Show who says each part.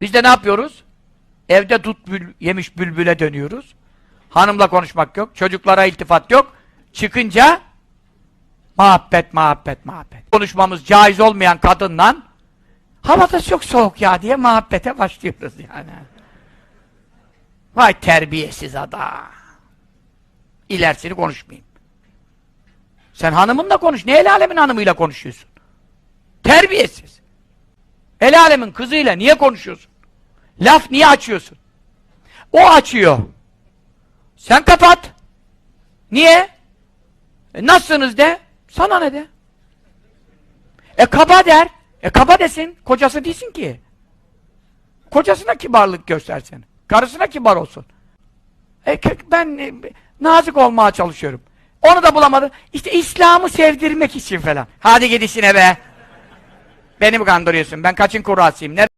Speaker 1: Biz de ne yapıyoruz? Evde dut bül- yemiş bülbüle dönüyoruz. Hanımla konuşmak yok, çocuklara iltifat yok. Çıkınca muhabbet, muhabbet, muhabbet. Konuşmamız caiz olmayan kadınla hava da çok soğuk ya diye muhabbete başlıyoruz yani. Vay terbiyesiz adam. İlerisini konuşmayayım. Sen hanımınla konuş. Ne el alemin hanımıyla konuşuyorsun? Terbiyesiz. El alemin kızıyla niye konuşuyorsun? Laf niye açıyorsun? O açıyor. Sen kapat. Niye? E, nasılsınız de. Sana ne de? E kaba der. E kaba desin. Kocası değilsin ki. Kocasına kibarlık göstersin. Karısına kibar olsun. E, ben e, nazik olmaya çalışıyorum. Onu da bulamadı. İşte İslam'ı sevdirmek için falan. Hadi git işine be. Beni mi kandırıyorsun? Ben kaçın kurasıyım? Ne